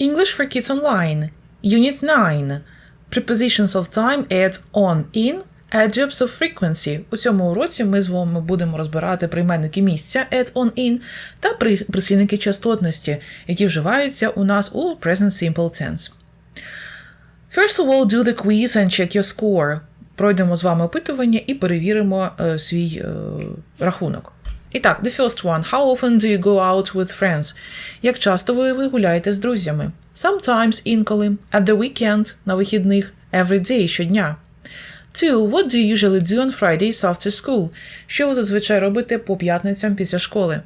English for Kids Online, Unit 9. Prepositions of time add on in adverbs of frequency. У цьому уроці ми з вами будемо розбирати прийменники місця add on in та при- прислівники частотності, які вживаються у нас у present simple tense. First of all, do the quiz and check your score. Пройдемо з вами опитування і перевіримо е, свій е, рахунок. І так, the first one. How often do you go out with friends? Як часто ви, гуляєте з друзями? Sometimes інколи. At the weekend на вихідних. Every day щодня. Two. What do you usually do on Fridays after school? Що ви зазвичай робите по п'ятницям після школи?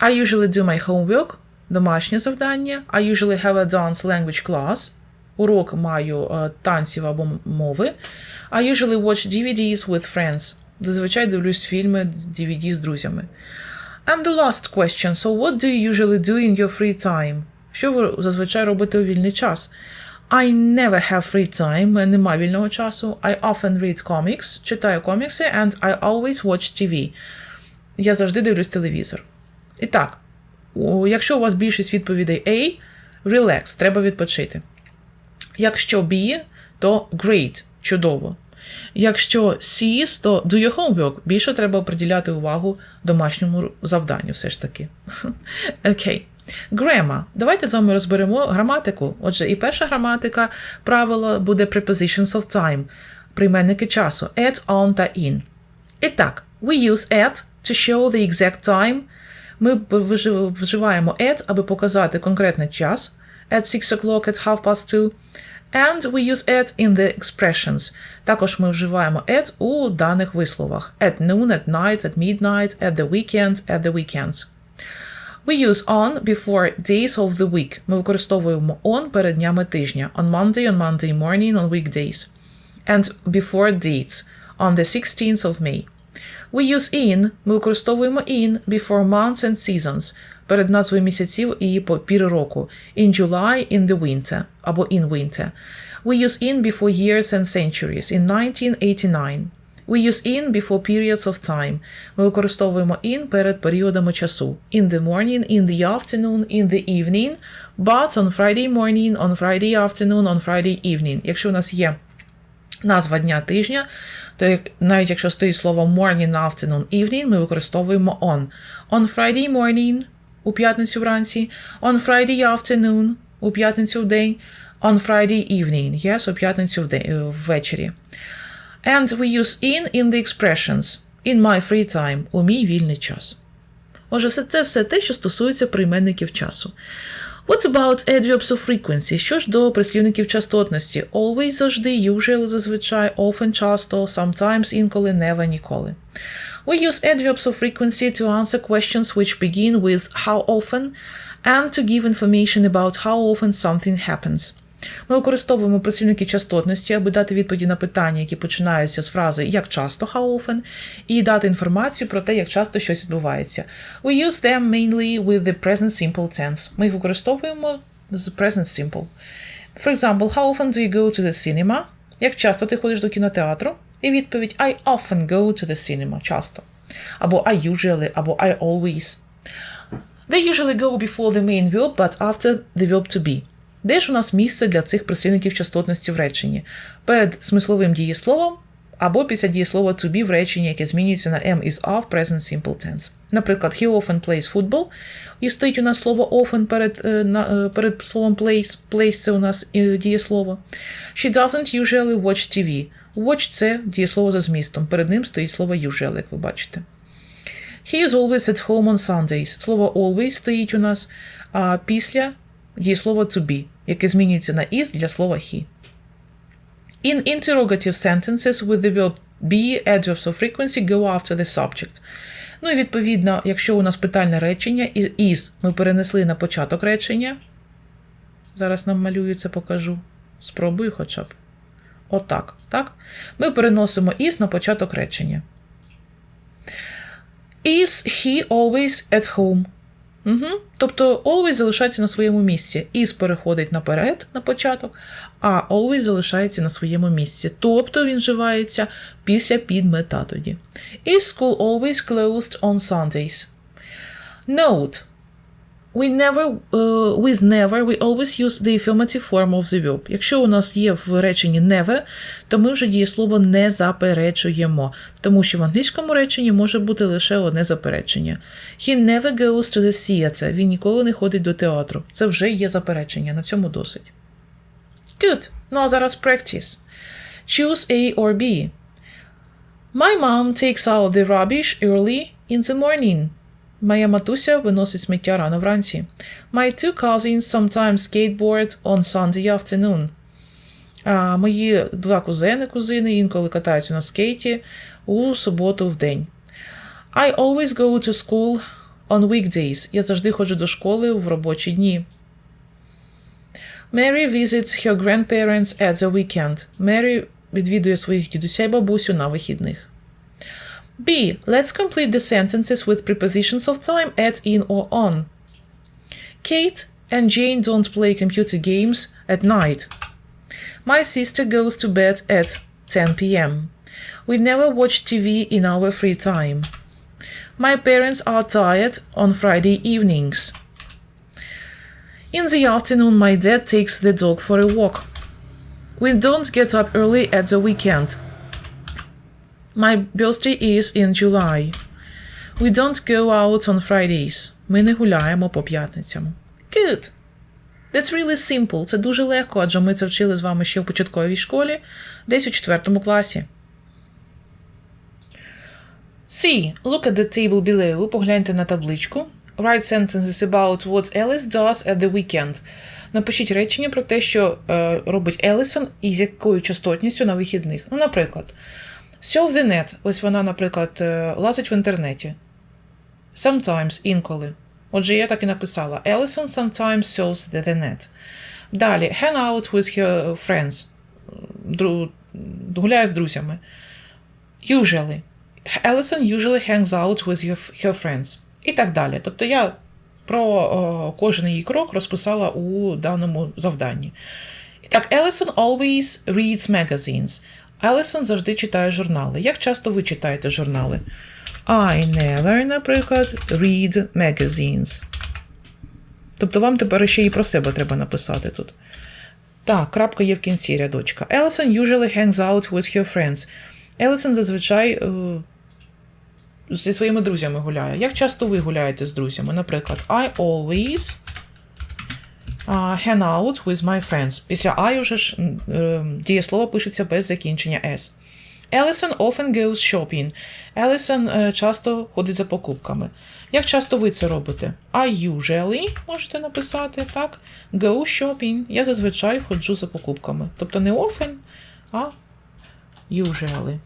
I usually do my homework. Домашнє завдання. I usually have a dance language class. Урок маю е, танців або мови. I usually watch DVDs with friends. Зазвичай дивлюсь фільми DVD з друзями. And the last question. So what do you usually do in your free time? Що ви зазвичай робите у вільний час? I never have free time. У мене Нема вільного часу. I often read comics. Читаю комікси and I always watch TV. Я завжди дивлюсь телевізор. І так, якщо у вас більшість відповідей A, relax, треба відпочити. Якщо B, то great, чудово. Якщо C, то do your homework. Більше треба приділяти увагу домашньому завданню, все ж таки. Окей. Grammar. Давайте з вами розберемо граматику. Отже, і перша граматика правило буде prepositions of time, прийменники часу, at, on та in. І так, we use at to show the exact time. Ми вживаємо at, аби показати конкретний час. At 6 o'clock, at half past two. And we use at in the expressions. Також ми вживаємо at у даних висловах. At noon, at night, at midnight, at the weekend, at the weekends. We use on before days of the week. Ми використовуємо on перед днями тижня. On Monday, on Monday morning, on weekdays. And before dates. On the 16th of May. We use in. Ми використовуємо in before months and seasons. Перед назвою місяців і по піри року. In July, in the winter. Або in winter. We use in before years and centuries. In 1989. We use in before periods of time. Ми використовуємо in перед періодами часу. In the morning, in the afternoon, in the evening, but on Friday morning, on Friday afternoon, on Friday evening. Якщо у нас є назва дня тижня, то навіть якщо стоїть слово morning, afternoon, evening, ми використовуємо on. On Friday morning у п'ятницю вранці, on Friday afternoon у п'ятницю в день, on Friday evening, yes, у п'ятницю в день, ввечері. And we use in in the expressions in my free time у мій вільний час. Отже, все це все те, що стосується прийменників часу. What about adverbs of frequency? Що ж до прислівників частотності? Always завжди, usually зазвичай, often часто, sometimes інколи, never ніколи. We use adverbs of frequency to answer questions which begin with how often and to give information about how often something happens. Ми використовуємо прислівники частотності, аби дати відповіді на питання, які починаються з фрази як часто how often, і дати інформацію про те, як часто щось відбувається. We use them mainly with the present simple tense. Ми їх використовуємо з present simple. For example, how often do you go to the cinema? Як часто ти ходиш до кінотеатру? І відповідь I often go to the cinema. Часто. Або I usually, або I always. They usually go before the main verb, but after the verb to be. Де ж у нас місце для цих прислівників частотності в реченні? Перед смисловим дієсловом або після дієслова to be в реченні, яке змінюється на am is are present simple tense. Наприклад, he often plays football. І стоїть у нас слово often перед, е, е, перед словом plays. Plays – це у нас е, дієслово. She doesn't usually watch TV. Watch – це дієслово за змістом. Перед ним стоїть слово usually, як ви бачите. He is always at home on Sundays. Слово always стоїть у нас а, після дієслова to be, яке змінюється на is для слова he. In interrogative sentences with the verb be, adverbs of frequency go after the subject. Ну і відповідно, якщо у нас питальне речення, is ми перенесли на початок речення. Зараз нам малюється, покажу. Спробую хоча б. Отак. Так? Ми переносимо is на початок речення. Is he always at home? Угу. Тобто always залишається на своєму місці. Is переходить наперед на початок, а always залишається на своєму місці. Тобто він вживається після підмета тоді. Is school always closed on Sundays? Note. We never, uh, with never, we always use the affirmative form of the verb. Якщо у нас є в реченні never, то ми вже дієслово не заперечуємо, тому що в англійському реченні може бути лише одне заперечення. He never goes to the theater. Він ніколи не ходить до театру. Це вже є заперечення, на цьому досить. Good. Ну а зараз practice. Choose A or B. My mom takes out the rubbish early in the morning. Моя матуся виносить сміття рано вранці. My two cousins sometimes skateboard on Sunday afternoon. А, мої два кузени, кузини інколи катаються на скейті у суботу в день. I always go to school on weekdays. Я завжди ходжу до школи в робочі дні. Mary visits her grandparents at the weekend. Mary відвідує своїх дідуся й бабусю на вихідних. B. Let's complete the sentences with prepositions of time at, in, or on. Kate and Jane don't play computer games at night. My sister goes to bed at 10 p.m. We never watch TV in our free time. My parents are tired on Friday evenings. In the afternoon, my dad takes the dog for a walk. We don't get up early at the weekend. My birthday is in July. We don't go out on Fridays. Ми не гуляємо по п'ятницям. Good. That's really simple. Це дуже легко, адже ми це вчили з вами ще в початковій школі, десь у четвертому класі. C. Look at the table below. Погляньте на табличку. Write sentences about what Alice does at the weekend. Напишіть речення про те, що е, робить Елісон і з якою частотністю на вихідних. Ну, наприклад, Net. Ось вона, наприклад, е, лазить в інтернеті. Sometimes, інколи. Отже, я так і написала. Ellison sometimes surfs the net. Далі. Hang out with her friends. Дру... Гуляє з друзями. Usually. Ellison usually hangs out with her, friends. І так далі. Тобто я про кожен її крок розписала у даному завданні. І так, Ellison always reads magazines. Елісон завжди читає журнали. Як часто ви читаєте журнали? I never, наприклад, read magazines. Тобто вам тепер ще і про себе треба написати тут. Так, крапка є в кінці рядочка. Ellison usually hangs out with her friends. Елісон зазвичай е, зі своїми друзями гуляє. Як часто ви гуляєте з друзями? Наприклад, I always hang out with my friends. Після I уже ж е, дієслово пишеться без закінчення S. Ellison often goes shopping. Елісон е, часто ходить за покупками. Як часто ви це робите? I usually можете написати, так? Go shopping. Я зазвичай ходжу за покупками. Тобто не often, а usually.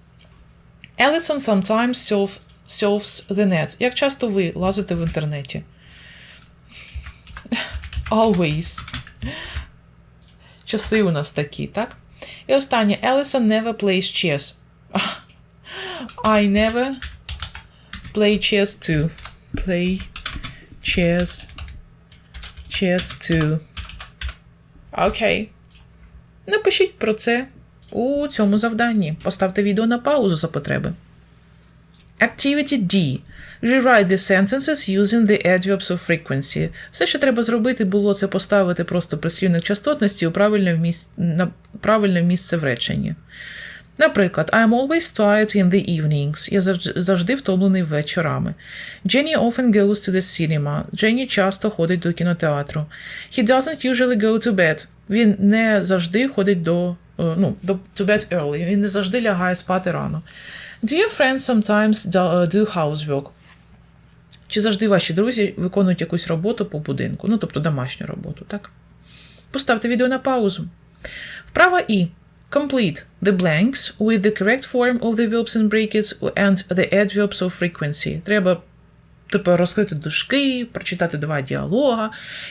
Ellison sometimes surf, surfs the net. Як часто ви лазите в інтернеті? Always. Часи у нас такі, так? І останнє. Ellison never plays chess. I never play chess too. Play chess. Chess too. Окей. Напишіть про це у цьому завданні. Поставте відео на паузу за потреби. Activity D. Rewrite the sentences using the adverbs of frequency. Все, що треба зробити, було це поставити просто прислівник частотності у правильне, вміс... на правильне місце в реченні. Наприклад, I'm always tired in the evenings. Я завжди, втомлений вечорами. Jenny often goes to the cinema. Дженні часто ходить до кінотеатру. He doesn't usually go to bed. Він не завжди ходить до, ну, до to bed early. Він не завжди лягає спати рано. Do your friends sometimes do housework? Чи завжди ваші друзі виконують якусь роботу по будинку? Ну, тобто домашню роботу, так? Поставте відео на паузу. Вправа І. Complete the blanks with the correct form of the verbs in brackets and the adverbs of frequency. Треба тепер розкрити дужки, прочитати два діалога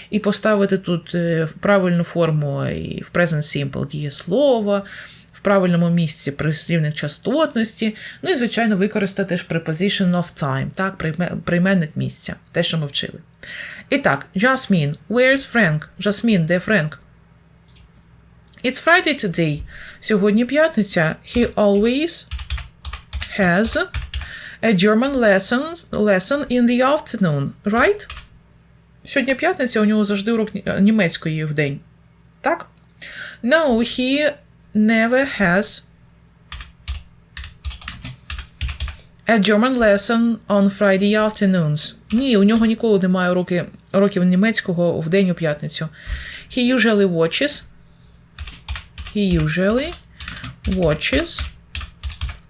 і поставити тут правильну форму і в present simple дієслова, правильному місці прислівник частотності, ну і, звичайно, використати ж preposition of time, так, прийменник місця, те, що ми вчили. І так, Jasmine, where's Frank? Jasmine, де Френк? It's Friday today. Сьогодні п'ятниця. He always has a German lesson, lesson in the afternoon, right? Сьогодні п'ятниця, у нього завжди урок ні- німецької в день. Так? No, he never has a German lesson on Friday afternoons. Ні, у нього ніколи немає уроки, уроків німецького в день у п'ятницю. He usually watches. He usually watches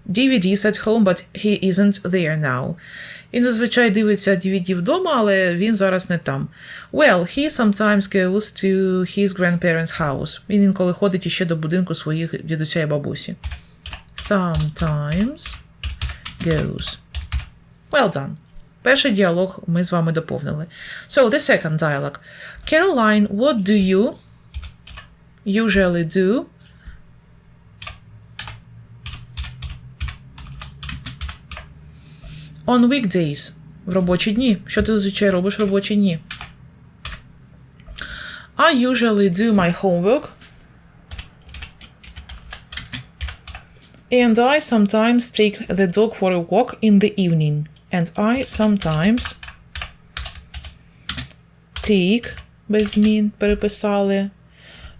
DVDs at home, but he isn't there now. Він зазвичай дивиться DVD вдома, але він зараз не там. Well, he sometimes goes to his grandparents' house. Він інколи ходить іще до будинку своїх дідуся і бабусі. Sometimes goes. Well done. Перший діалог ми з вами доповнили. So, the second dialogue. Caroline, what do you usually do on weekdays? В робочі дні. Що ти зазвичай робиш в робочі дні? I usually do my homework. And I sometimes take the dog for a walk in the evening. And I sometimes take без змін переписали.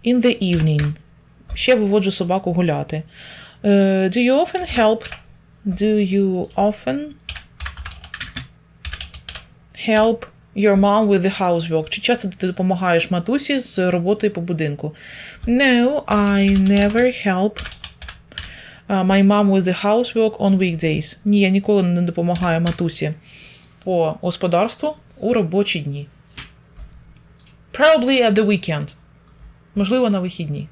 In the evening. Ще виводжу собаку гуляти. Е, do you often help? Do you often help your mom with the housework? Чи часто ти допомагаєш матусі з роботою по будинку? No, I never help uh, my mom with the housework on weekdays. Ні, я ніколи не допомагаю матусі по господарству у робочі дні. Probably at the weekend. Можливо, на вихідні.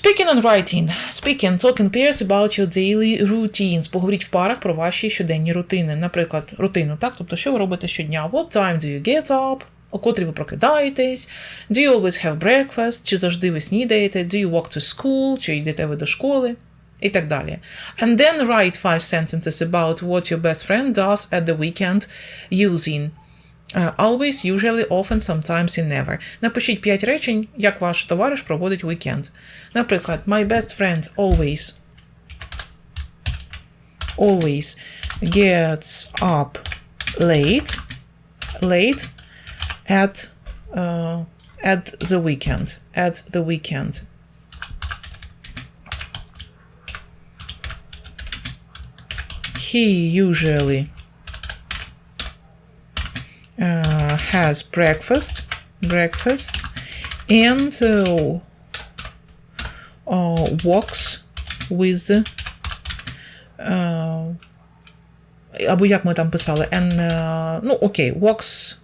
Speaking and writing. Speaking, talk in pairs about your daily routines. Поговоріть в парах про ваші щоденні рутини. Наприклад, рутину, так? Тобто, що ви робите щодня? What time do you get up? О котрій ви прокидаєтесь? Do you always have breakfast? Чи завжди ви снідаєте? Do you walk to school? Чи йдете ви до школи? І так далі. And then write five sentences about what your best friend does at the weekend using Uh, always, usually, often, sometimes and never. Напишіть 5 речень, як ваш товариш проводить вікенд. Наприклад, my best friend always always gets up late late at uh, at the weekend at the weekend he usually uh, has breakfast breakfast and uh, uh, walks with uh, або як ми там писали and, uh, ну окей walks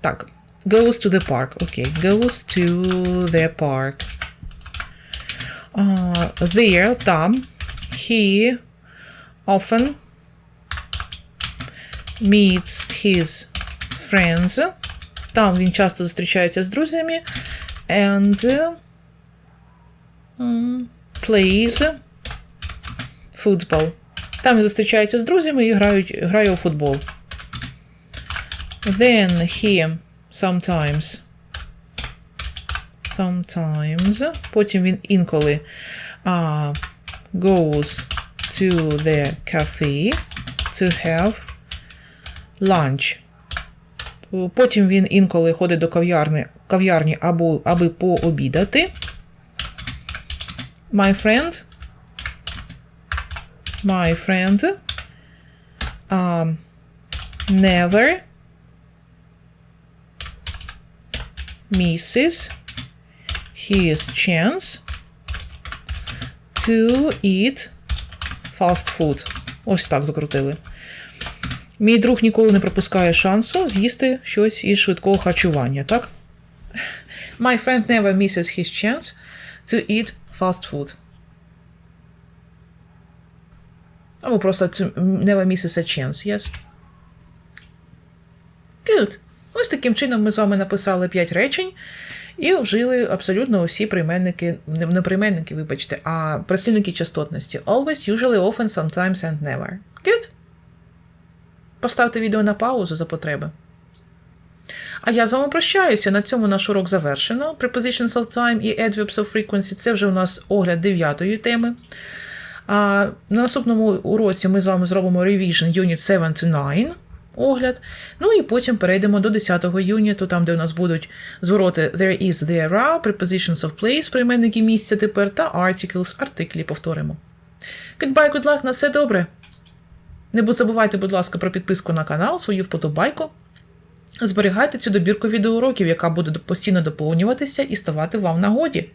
так goes to the park окей goes to the park uh, there там he often meets his friends. Там він часто зустрічається з друзями. And uh, м, plays football. Там він зустрічається з друзями і грають, грає у футбол. Then he sometimes. Sometimes. Потім він інколи uh, goes to the cafe to have lunch. Потім він інколи ходить до кав'ярні, кав'ярні або, аби пообідати. My friend. My friend. Um, never misses his chance to eat fast food. Ось так закрутили. Мій друг ніколи не пропускає шансу з'їсти щось із швидкого харчування, так? My friend never misses his chance to eat fast food. Або просто to never misses a chance, yes? Good. Ось таким чином ми з вами написали 5 речень і вжили абсолютно усі прийменники, не прийменники, вибачте, а прислівники частотності. Always, usually, often, sometimes and never. Good. Поставте відео на паузу за потреби. А я з вами прощаюся. На цьому наш урок завершено. Prepositions of time і adverbs of frequency це вже у нас огляд дев'ятої теми. А на наступному уроці ми з вами зробимо revision Unit 7 to 9. огляд. Ну і потім перейдемо до 10-го юніту, там, де у нас будуть звороти there is, there are, prepositions of place, прийменники місця тепер, та articles, артиклі повторимо. Goodbye, good luck, на все добре. Не забувайте, будь ласка, про підписку на канал, свою вподобайку. Зберігайте цю добірку відеоуроків, яка буде постійно доповнюватися і ставати вам нагоді.